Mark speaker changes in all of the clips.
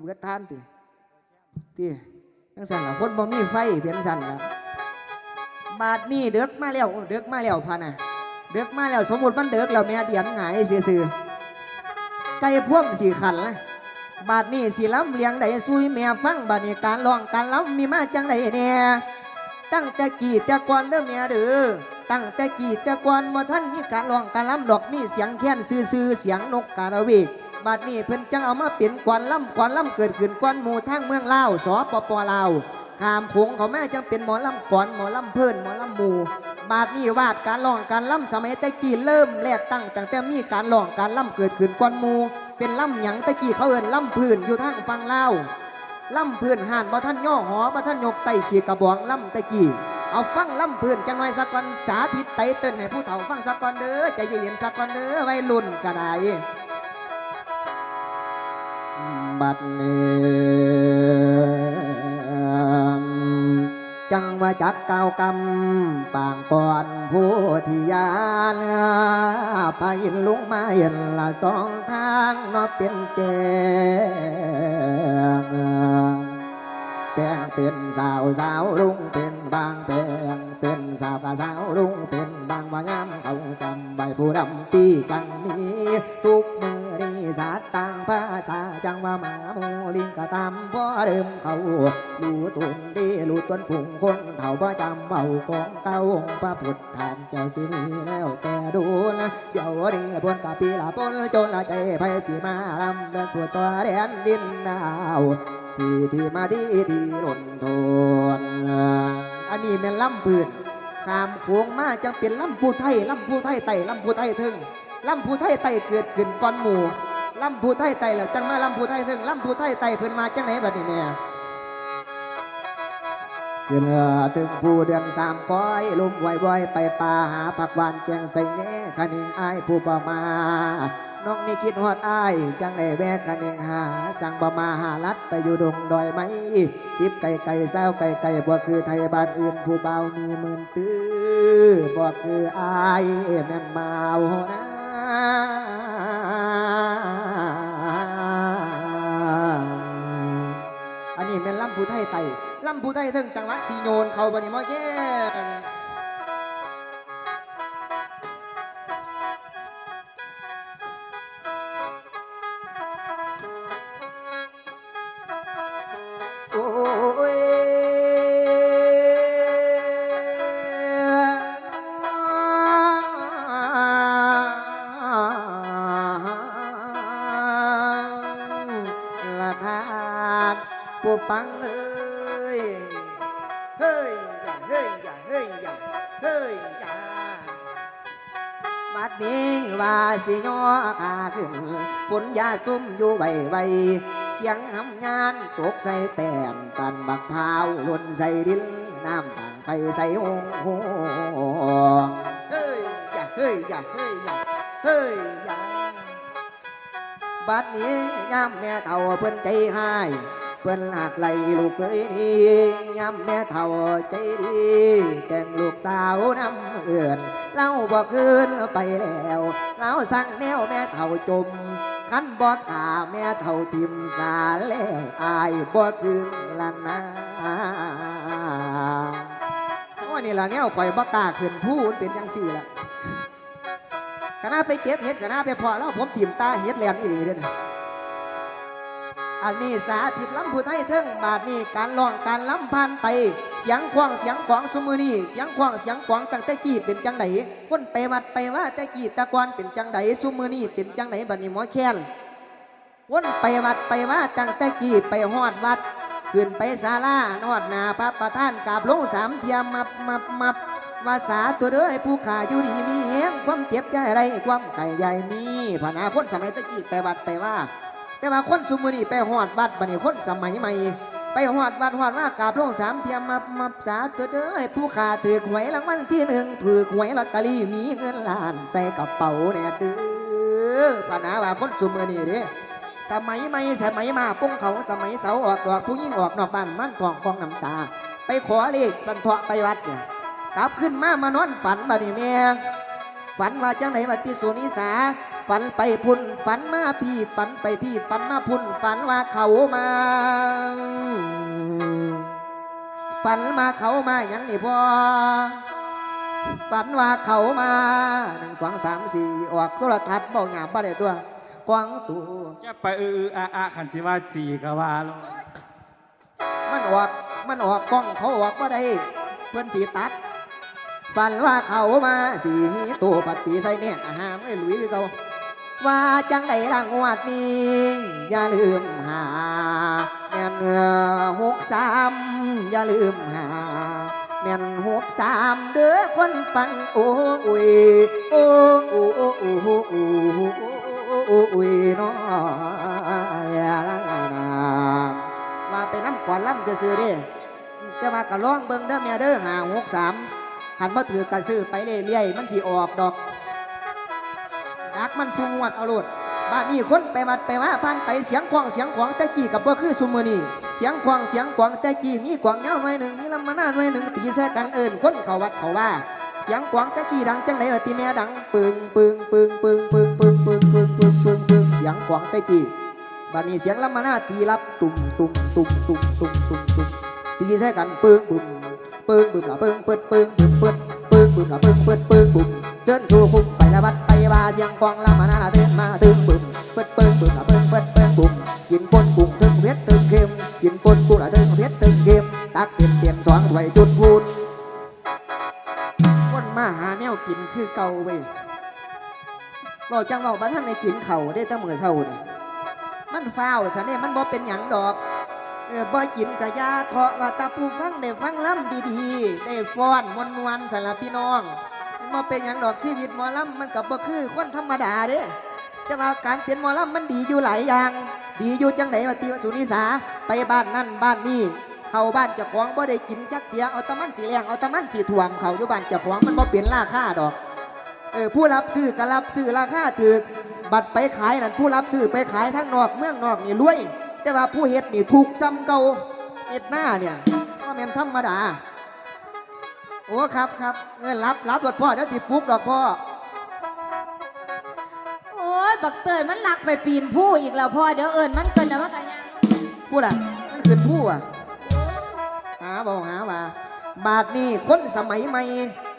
Speaker 1: เบิดท่านติติจังสั่นละคนบ่มีไฟเพียนสั่นละบาดนี้เด็กมาแล้วเด็กมาแล้วพะน่ะเด็กมาแล้วสมมุติมันเด็กแล้วแม่เดียนหงายซื่อๆไก่พ่วมสีขันละบาดนี้สิล้ำเลียงใดซุยแม่ฟังบาดนี้การร้องการล้ำมีมาจังใดแน่ตั้งแต่กี่แต่ก่อนเด้อแม่เด้อตั้งแต่กี่แต่ก่อนบ่ท่านมีการร้องการล้ำดอกมีเสียงแค้นซื่อๆเสียงนกกาละเวก บัดนี้เพิ่นจังเอามาเป็นกวนล่ำกวนล่ำเกิดขึ้นกวนหมู่ทางเมืองลาวสปปลาวขามโขงเขาแม่จังเป็นหมอล่ำกวนหมอล่ำเพิ่นหมอล่ำหมู่บาดนี้วาดการร้องการล่ำสมัยตะกี้เริ่มแรกตั้งตั้งแต่มีการร้องการล่ำเกิดขึ้นกวนหมู่เป็นล่ำหยังตะกี้เขาเอินล่ำพื้นอยู่ทางฝั่งลาวล่ำพื้นห่านบ่ท่านย่อหอบ่ท่านยกไตขี่กระบองล่ำตะกี้เอาฟังล่ำพื้นจังหน่อยสักก่อนสาธิตไตเติ้นให้ผู้เฒ่าฟังสักก่อนเด้อใจเย็นๆสักก่อนเด้อไวัยรุ่นก็ได้ บัดเนี้จังว่าจักเก่ากำปางก่อนผู้ที่ยานพายินลุงมาเห็นละสองทางนอเป็นแจงแต่งเป็นสาวสาวลุงเป็นบางแปงเป็นสาวกับสาวลุงเป็นบางว่ายามเขาจำใบผู้ดำตีกันนี้ทุกมือ สาต่างภาษาจังว่าหมาหมูลิงก็ตามพ่อเดิมเขารู้ตุนดีรู้ต้นผุงคนเถ่าพ่จำเมาของเก่าองค์พระพุทธทานเจ้าสินีแล้วแต่ดูนะเดี๋ยวนี้พวนกับปีละปนจนละใจไพสิมาลำเดินผู้ตัวแดนดินดาวที่ที่มาที่ที่หล่นทนอันนี้เป็นลำพื้นขามโค้งมาจังเป็นลำผู้ไทยลำผู้ไทยไต่ลำผู้ไทยถึงลำผู้ไทยไต่เกิดขึ้นก่อนหมู่ ลำผู้ไทยไต่แล้วจังมาลำผู้ไทยถึงลำผู้ไทยไต่เพิ่นมาจังไหนบัดนี้เนี่ยขึ้นเรือถึงผู้เดือนสามก้อยลุมไว้บ่อยไปป่าหาผักหวานแกงใส่แง่คันิงอายผู้บ่มา น้องนี่คิดฮอดอายจังได้แวะกันเองหา สั่งบะมาหาลัดไปอยู่ดงดอยไหมจิบไก่ไก่เศร้าไก่ไก่บ่คือไทยบ้านอื่นผู้เบามีหมื่นตื้อบ่คืออายแม่นมานะ ไทยไต่ลำผู้ไทยถึงจังหวะสีโยนเขาบันนี้มอแย่โอ้ยละทาน ผู้ฟังเอ้ยเฮ้ยอย่าเฮ้ยอย่าเฮ้ยอย่าเฮ้ยอย่าบัดนี้ว่าสิย่อขาขึ้นฝนยาซุ่มอยู่ไวไวเสียงหำยานตกใส่แป้นปันบักพร้าวล่นใส่ดินน้ำสั่งไปใส่หงหงเฮ้ยอย่าเฮ้ยอย่าเฮ้ยอย่าเฮ้ยอย่าบัดนี้ย่ำแม่เฒ่าเพิ่นใจหาย เพิ่นหักไหลลูกเคยดีย้ำแม่เฒ่าใจดี แต่งลูกสาวน้ำเอื่อนเล่าบ่คืนไปแล้วเล่าสั่งแนวแม่เฒ่าจมขันบ่ขาแม่เฒ่าทิมสาแล้วอายบ่คืนละนะโอ้ยนี่ล่ะแนวข่อยบ่กล้าขึ้นพูดเป็นจังซี่ละคณะไปเก็บเห็ดคณะไปพอแล้วผมทิมตาเห็ดแลนอีหลีเด้อนะ อันนี้สาธิตล้ำผู้ไทยเทิงบาทนี้การร้องการล้ำผ่านไป เสียงควางเสียงขวางสมือนี้เสียงควางเสียงขวางตั้งแต่กี้เป็นจังไดคนไปวัดไปว่าแต่กี้ตะกอนเป็นจังไดสมือนี้เป็นจังไดบัดนี้หมอแค้นวนไปวัดไปว่าตั้งแต่กี้ไปฮอดวัดขึ้นไปศาลานอดนาพระประธานกราบลงสามเทียมมับมับมับวาสาตัวเด้อผู้ขาอยู่ดีมีแหงความเจ็บใจอะไรความไข่ใหญ่มีพนาคนสมัยตะกี้ไปวัดไปว่า แต่ว่าคนสมุนีไปหอดวัดบัดนี้คนสมัยใหม่ ไปหอดวัดหอดว่ากราบลงสามเทียมมามาสาตัวเด้อผู้ขาถือหวยรางวัลที่หนึ่งถือหวยลอตเตอรี่มีเงินล้านใส่กระเป๋าแน่เด้อพนาว่าคนสมุนีเด้สมัยใหม่สมัยมาปุ้งเขาสมัยเสาออกดอกผู้ยิ่งออกนอกบ้านมันทองกองน้ำตา ไปขอเลขบรรทะไปวัดเนี่ยกลับขึ้นมามานอนฝันบัดนี้แม่ฝันว่าจังไหนว่าที่สุนิสา ฝันไปพุ่นฝันมาพี่ฝันไปพี่ฝันมาพุ่นฝันว่าเขามาฝันมาเขามาอย่างนี่พอฝันว่าเขามาหนึ่งสองสามสี่ออกโทรทัศน์บอกหยาบบ่ได้ตัวกวางตัว
Speaker 2: แกไปเอออออาอาขันสิว่าสี่กะว่าลง
Speaker 1: มันออกมันออกกล้องเขาออกบ่ได้เพื่อนสีตัดฝันว่าเขามาสีตัวปัดปีใส่เนี่ยอาหารไม่หลุยเขา ว่าจังไดรางวัดนี้ อย่าลืมหาแม่นหกสามอย่าลืมหา แม่นหกสามเด้อคนฟังโอ้ยโอ้โอ้โอ้โอ้โอ้โอ้โอ้อุยน้อมาไปน้ำขวัญล้ำจะซื้อดิจะมากระล่องเบิ้งเด้อแม่เด้อหาหกสามหันมาถือกระซื้อไปเรื่อยๆมันที่ออกดอก ดักมันสุงวดเอาโลดบ้านนี้คนไปวัดไปว่าพันไปเสียงควงเสียงขวางแต่กี้กับบ่คือซุมือนี่เสียงควงเสียงขวางแต่กี้มีกวางเงาหน่อยหนึ่งมีลำมาหน้าหน่อยหนึ่งตีแซ่กันเอิญคนเขาวัดเขาว่า เสียงขวงแต่กี้ดังจังไหนว่าตีแม่ดังปึงปึงปึงปึงปึงปึงปึงปึงปึงปึงปึงเสียงขวงแต่กี้บ้านนี้เสียงลำมาหน้าตีรับตุ่มตุ่มตุ่มตุ่มตุ่มตุ่มตุ่มตีแซ่กันปึงปึงปึงปึงละปึงปึดปึงปึงปึดปึงปึงละปึงปึดปึงปึงเส้นสู่คุ้มไปละวัด ว่าเสียงกวางลำมานาเดินมาตึงปึงเปิดเปิงปึงละเปิงเปิดเปิงบุ่มกินปนกุ้งถึงเพชรถึงเค็มกินปนกุ้งละถึงเพชรถึงเค็มตักเต็มเต็มสองถ้วยจุดพูดคนมาหาแนวกินคือเก่าเว้ยบอกจังบอกบ้านท่านในกินเข่าได้ตั้งมือเท่านี่มันฟ้าวซะเนี่ยมันบ่เป็นหยังดอกเออบ่กินกะยาเถาะว่าตาปูฟังได้ฟังล่ำดีๆ ได้ฟ้อนมวนมวนๆสำหรับพี่น้อง มันบ่เป็นหยังดอกชีวิตหมอลำมันกับบ่คือคนธรรมดาเด้แต่ว่าการเปลี่ยนหมอลำมันดีอยู่หลายอย่าง ดีอยู่จังไหนว่าติวสุนิสาไปบ้านนั่นบ้านนี่เข้าบ้านเจ้าของบ่ได้กินจักเทียเอาตะมันสีแรงเอาตะมันสีถ่วมเขาอยู่บ้านเจ้าของมันบ่เปลี่ยนราคาดอกเออผู้รับซื้อก็รับซื้อราคาถือบัตรไปขายนั่นผู้รับซื้อไปขายทั้งนอกเมืองนอกนี่รวย แต่ว่าผู้เฮ็ดนี่ถูกซ้ำเก่าเฮ็ดหน้าเนี่ยก็แม่นธรรมดา โอ้ครับครับเงินรับรับรถพ่อเดี๋ยวติดปุ๊กดอกพ่อ
Speaker 3: โอ้ยบักเตยมันลักไปปีนผู้อีกแล้วพ่อเดี๋ยวเอิญมันเกินนะว่ากันยัง
Speaker 1: พูดอะมันขึ้นผู้อะหาบอกหาว่า บาทนี้คนสมัยใหม่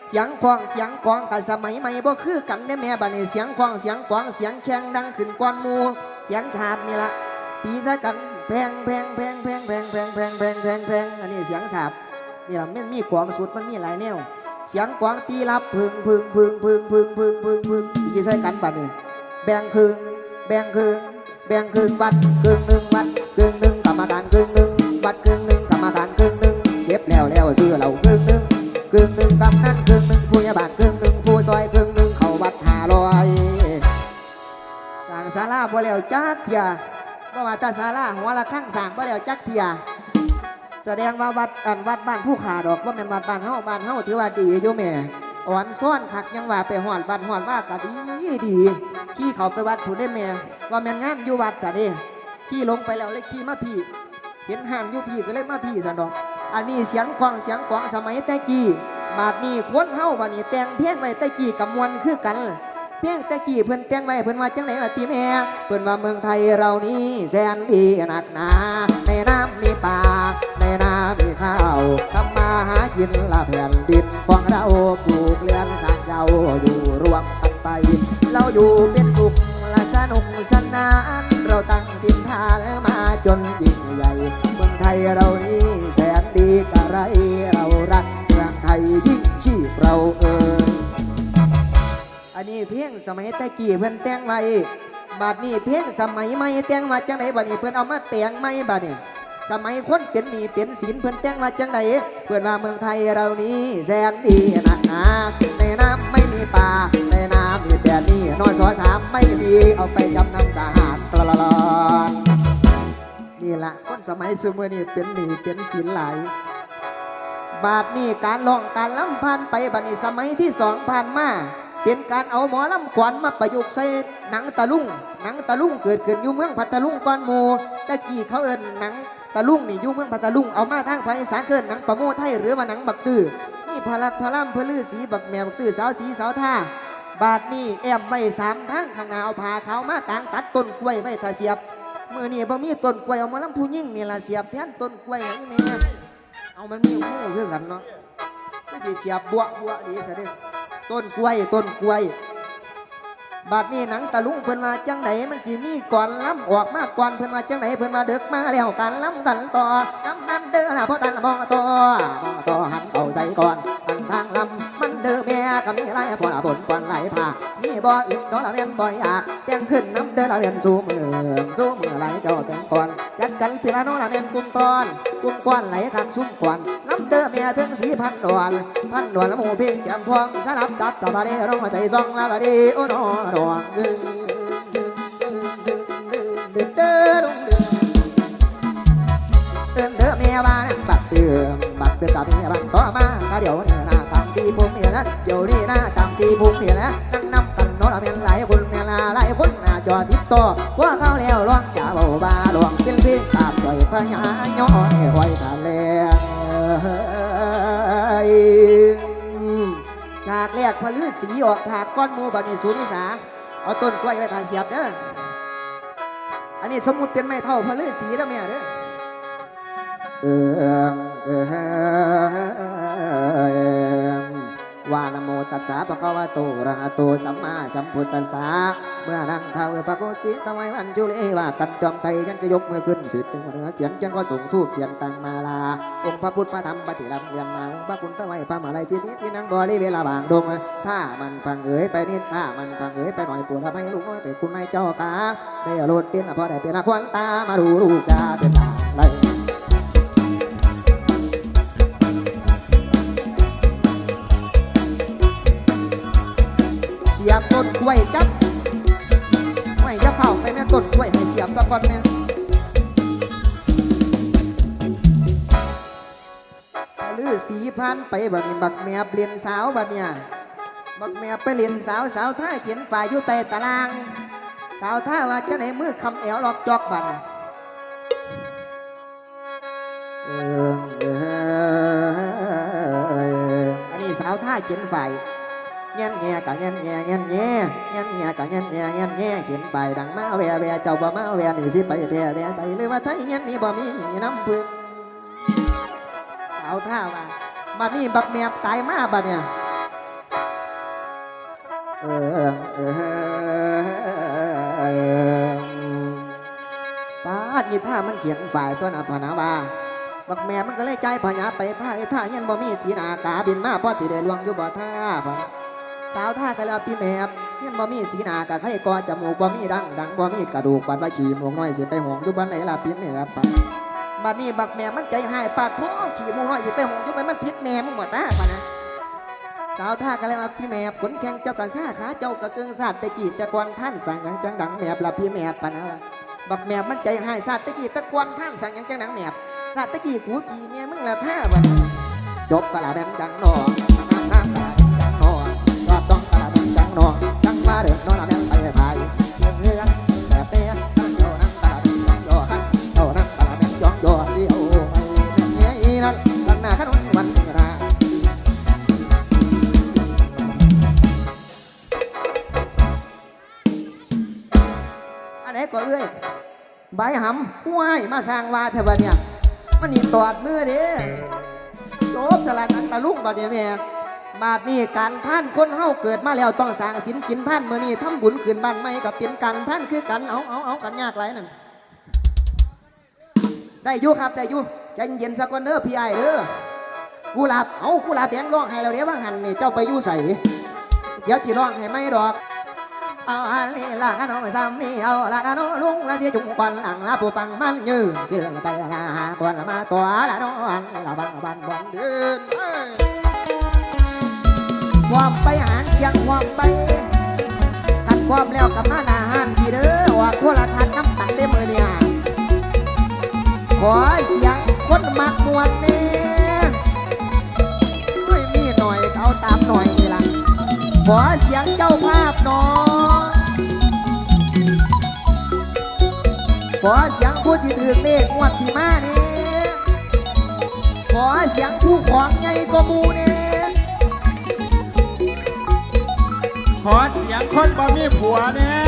Speaker 1: เสียงควางเสียงกวางกับสมัยใหม่บ่คือกันได้แม่บาดนี้เสียงควางเสียงกวางเสียงแข่งดังขึ้นกวนหมูเสียงฉาบนี่ละตีซะกันแพงแพงแพงแพงแพงแพงแพงแพงแพงแพงอันนี้เสียงฉาบ นี่ละมันมีกวางสุดมันมีหลายแนว เสียงกวางตีรับพึงพึงพึงพึงพึงพึงพึงพึงตีใส่กันบาดนี้แบ่งครึ่งแบ่งครึ่งแบ่งครึ่งวัดครึ่งหนึ่งวัดครึ่งหนึ่งกรรมการครึ่งหนึ่งวัดครึ่งหนึ่งกรรมการครึ่งหนึ่งเก็บแล้วแล้วซื้อเราครึ่งหนึ่งครึ่งหนึ่งกำนันครึ่งหนึ่งผู้ยาบาลครึ่งหนึ่งผู้ซอยครึ่งหนึ่งเขาวัดหาลอยสั่งศาลาบ่แล้วจักเทียบ่ว่าตาศาลาหัวละข้างสั่งบ่แล้วจักเทีย แสดงว่าวัดอันวัดบ้านผู้ขาดอกว่าเป็นวัดบ้านเฮาบ้านเฮาถือว่าดีอยู่แม่อ่อนซ้อนคักยังว่าไปหอดวัดหอดว่าก็ดีดีขี่เขาไปวัดผู้ได้แม่ ว่าแม่นงานอยู่วัดซะเด้ขี่ลงไปแล้วเลยขี่มาพี่ เห็นห่างอยู่พี่ก็เลยมาพี่สันดอก อันนี้เสียงควางเสียงกวางสมัยแต่กี้บาดนี้คนเฮาบัดนี้แต่งเพี้ยนไว้แต่กี้กับมวลคือกันเพียงแต่กี้เพิ่นแต่งไว้เพิ่นว่าจังไหนล่ะตีแม่เพิ่นว่าเมืองไทยเรานี้แสนดีหนักหนาในน้ำมีป่า ทำมาหากินละแผ่นดินของเราปลูกเลี้ยงสร้างเราอยู่รวมกันไป เราอยู่เป็นสุขและสนุกสนาน เราตั้งทินทานมาจนยิ่งใหญ่เมืองไทยเรานี้แสนดีกะไร เรารักเมืองไทยยิ่งชีพเราเอ่ยอันนี้เพียงสมัยต่กี้เพิ่อนแต่งไว้บาดนี้เพียงสมัยใหม่แต่งมาจังไดบัดนี้เพิ่อนเอามาแปลงใหม่บัดนี้ สมัยคนเป็นหนี้เป็นสินเพิ่นแต่งมาจังไดเพิ่อนว่าเมืองไทยเรานี้แสนดีนักหนาในน้ำไม่มีป่าในน้ำมีแต่นี่น้อยสอสามไม่มีเอาไปจำนำสาหารตลอดนี่ละคนสมัยสมัยนี้เป็นหนี้เป็นสินหลายบาทนี้การร้องการล้ำผ่านไปบัดนี้สมัยที่สองผ่านมาเป็นการเอาหมอลำขวัญมาประยุกต์ใส่หนังตะลุงหนังตะลุงเกิดขึ้นอยู่เมืองพัทลุงก่อนหมูตะกี้เขาเอินหนัง ตะลุงนี่ยู่งเมืองพัทลุงเอามาทางภาคอีสานเกินหนังประโมไทยหรือว่าหนังบักตื้อนี่พลักพลัมเพลือสีบักแมวบักตื้อสาวสีสาวท่าบาทนี้แอมไว้สามทั้งข้างหน้าเอาผ้าขามากลางตัดต้นกล้วยไว้ถ้าเสียบเมื่อนี่บ่มีต้นกล้วยเอามาลำผู้ยิ่งนี่ละเสียบแทนต้นกล้วยนี่แม่เอามันมีหูคือกันเนาะก็สิเสียบบัวบัวดีซะเด้ต้นกล้วยต้นกล้วย บาดนี้หนังตะลุงเพิ่นมาจังไหนมันสิมีก่อนล้ำออกมาก่อนเพิ่นมาจังไหนเพิ่นมาเดึกมาแล้วกันล้ำกันต่อน้ำนั้นเด้อล่ะเพราะตันมองต่อมองต่อหันเอาใจก่อนตันทางลำมันเด้อแม่ก็มีไรพอละบนก่อนไหลผ่ามีบ่อีกดอกละเวียนบ่อยากแต่งขึ้นน้ำเด้อละเวียนสู้มือสู้มือไหลเจ้าแต่งก่อนจัดกันสิละน้องละเวียนกุมตอนกุมก้อนไหลทางซุ้มก่อน เด้อแม่ถึงสีพันดอนพันดอนละหมูเพียงแจ่มพวงสลับจับจับมาด้ร้องมาใจซองละบาดีโอ้นอดอนดึงดึงดึงดึงดึงดึงเด้อดงดึงเตือนเธอเมียบ้านบัดเตือบัดเตือนกับเมียบ้านต่อมาก็เดี๋ยวนี้นะตามที่ผมเมียนะเดี๋ยวนี้นะตามที่ผมเมียนะนั่งนำกันโน้ตเมียหลายคนเมียลาหลายคนหน้าจอติดต่อว่าเขาแล้วร้องจ่าเบาบาลองเป็นเพลงตามใจพญาย้อยไว้ทะเล จากแรกพลือสีออกถากก้อนมูบัดนี้สูนิสา เอาต้นกล้วยไว้ทาเสียบเด้ออันนี้สมมุติเป็นไม้เท่าพลือสีแล้วแม่เด้อเอิงเอิง วานโมตัสสะภะคะวะโตระหะโตสัมมาสัมพุทธัสสะเมื่อนั้นท้าวเอพระโกจิตไว้วันจุเลว่ากันจอมไทยยันจะยกมือขึ้นสิบเป็นเหนือเจียนเจียนก็ส่งทูบเทียนตังมาลา องค์พระพุทธพระธรรมปฏิรัมเรียนมาองค์พระคุณพระไว้พระมาลัยที่ที่ที่นั่งบริเวลาบางดงถ้ามันฟังเอ๋ยไปนิดถ้ามันฟังเอ๋ยไปหน่อยปวดละให้ลูกน้อยแต่คุณนายเจ้าขาได้โลดเตียนละพอได้เป็นละควันตามาดูลูกกาเป็นอะ สียบต้นกล้วยจับไม่จะเผาไปแม่ต้นกล้วยให้เสียบสักก่อนแม่ลือสีพันไปบัดนี้บักแม่เปลี่ยนสาวบัดเนี่ยบักแม่ไปเรียนสาวสาวท่าเขียนฝ่ายอยู่ใต้ตาราง สาวท่าว่าจะไหนมือคำแอวหลอกจอกบัดอันนี้สาวท่าเขียนฝ่าย เงี้ยแง่กะเงี้ยแง่เงี้ยแง่เงี้ยแง่กะเงี้ยแง่เงี้ยแง่เขียนไปดังมาแวแวเจ้าบ่มาแวนี่สิไปแท้แวใจหรือว่าไทยเงี้ยนี่บ่มีน้ำพึ่งสาวท่าว่าบัดนี้บักแมบตายมาบัดเนี่ยเออเออเออป้าดนี่ท่ามันเขียนฝ่ายตัวน่ะพนาบาบักแม่มันก็เลยใจพญาไปท่าไอ้ท่าเงี้ยบ่มีสีนากาบินมาพอสิได้ลวงอยู่บ่ท่าพนะ สาวท่าก็แล้วพี่แมบเฮียนบ่มีสีหน้ากะไข่กอจมูกบ่มีดังดังบ่มีกระดูกปัดว่าขี่หมวกน้อยสิไปห่วงอยู่บ้านไหนล่ะพี่แมบปะบัดนี้บักแม่มันใจหายปาดโพขี่หมวกน้อยสิไปห่วงอยู่ไปมันพิษแม่มึงหมดตาปะนะสาวท่าก็เลยว่าพี่แมบขนแข้งเจ้ากระซ่าขาเจ้ากระเกิงสาดตะกี้ตะกอนท่านสั่งยังจังดังแมบละพี่แมบปะนะบักแมบมันใจหายสาดตะกี้ตะกอนท่านสั่งยังจังดังแมบสาดตะกี้กูกี่เมียมึงละท่าปะนจบกะละแบนดังนอ กระดิ่งนอจังมาเดือดนอนละแม่งไปไทยเรื่งเรื่องแบบเนี้ยนั่งโยนั่งกระดิ่งจังโยหันโยนั่งกระดิ่งจังโยเสียวไปเนี้ยอีนั่นตั้งหน้าขนมวันราอันไหนก็เรื่อยใบหำห้วยมาสร้างวาเทวะเนี่ยมันนี่ตอดมือเด้โจบสลัดอันตะลุ่งบัดเนี่ยแม่ บาดนี้การท่านคนเฮาเกิดมาแล้วต้องสร้างศีลกินท่านเมื่อนี้ทำบุญคืนบ้านไม่กับเป็นการท่านคือกันเอาเอาเอากันยากไรนั่นได้ยูครับได้ยูใจเย็นสักคนเด้อพี่ไอ้เด้อกูหลับเอากูหลับแดงร้องให้เราเดี๋ยวว่างหันนี่เจ้าไปยู่ใส่เดี๋ยวจีร้องให้ไม่ดอกเอาอันนี้ละกันน้องซ้ำนี่เอาละกันน้องลุงละที่จุงควันหลังละผู้ฟังมันยืนที่เรื่องไปละหาควันมาตัวละน้องอันนี่ละบังบันบันเดินเอ้ย ความไปหางเคียงความไปกันความแล้วกับมาหนาหานพี่เด้อว่าโทรทันน้ำตันได้มือเนี่ยขอเสียงคนมักมวนเน่ไม่มีหน่อยก็เอาตามหน่อยนี่ล่ะขอเสียงเจ้าภาพน่อยขอเสียงผู้ที่ถือเลขงวดที่มานี่ขอเสียงผู้ของใหญ่ก็มูนี่ ข
Speaker 2: อเสียงคนบ่มีผัวเนี่ย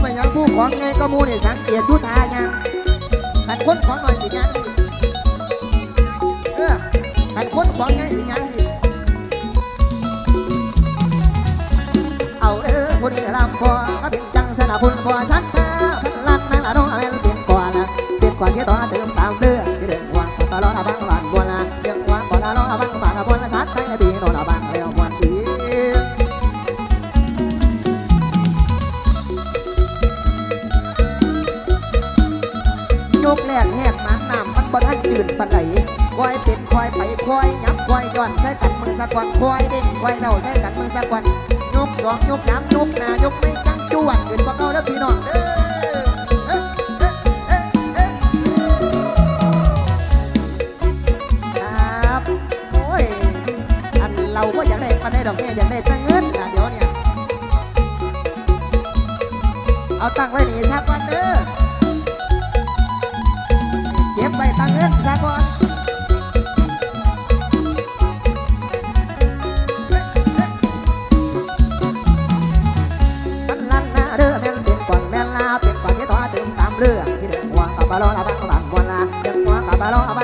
Speaker 1: ไม่ยังผู้ของไงก็มูนี่สังเกตดูทายังขันคนของหน่อยสิยังเออขันคนของไงสิยังสิเอาเออคนนี้ลำคอก็เป็นจังสนาบุญพอสักักวันควายดิ่นควายเน่าแท้กันมึงสักวันยกสองยกสามยกหน้ายกไม่กังจวนขึ้นกว่าเก่าแล้วพี่น้องเอ้ยอันเราก็อยากได้ปันได้ดอกแม่อยากได้ตั้งเงินนะเดี๋ยวเนี่ย เอาตั้งไว้ บาลอนอาบองบองบัวลาจังหวะกับบาลอนอาบัง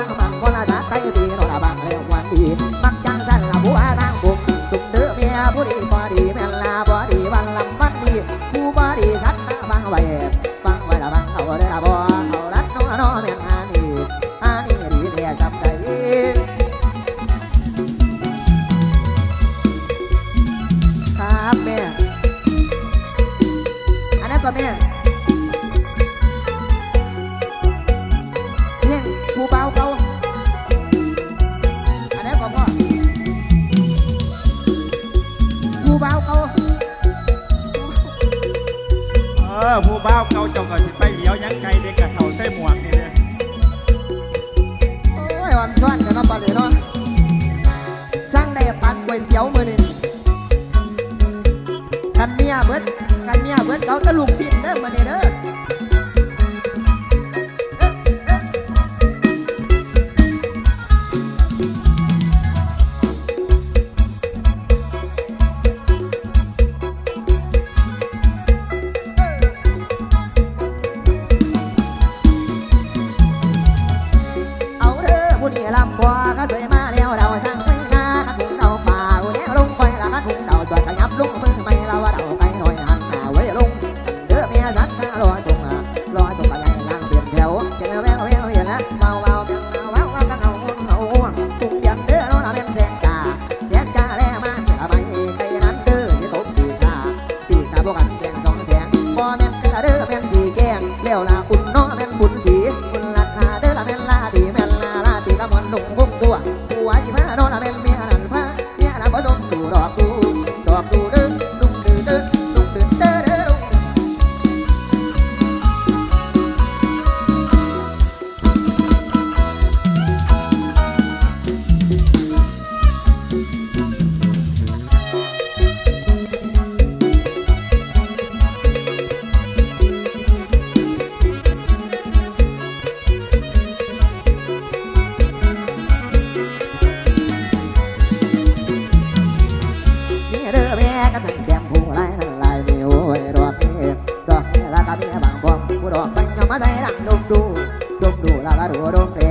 Speaker 1: ออผู้บ้าเก่า
Speaker 2: จ้าก็สิไปเหลียวยังไกลเด็กกะเท่าใส่หมวกนี่นะ
Speaker 1: โอ้ยวันซ้อนกันเนาะปานนี้เนาะสร้างได้ปานก๋วยเตี๋ยวมือนี่คันเมียเบิดคันเมียเบิดเขาตะลุกสิ้นเด้อมือนเด้อ เด้อแม่ก็ถึงแก้มผู้ไรนั่นลามีโอ้ยดอกนี้ดอกนี้ลก็มีบางพวผู้ดอกไปยอมมาใส่รังดมดูดมดูละก็ดูเด้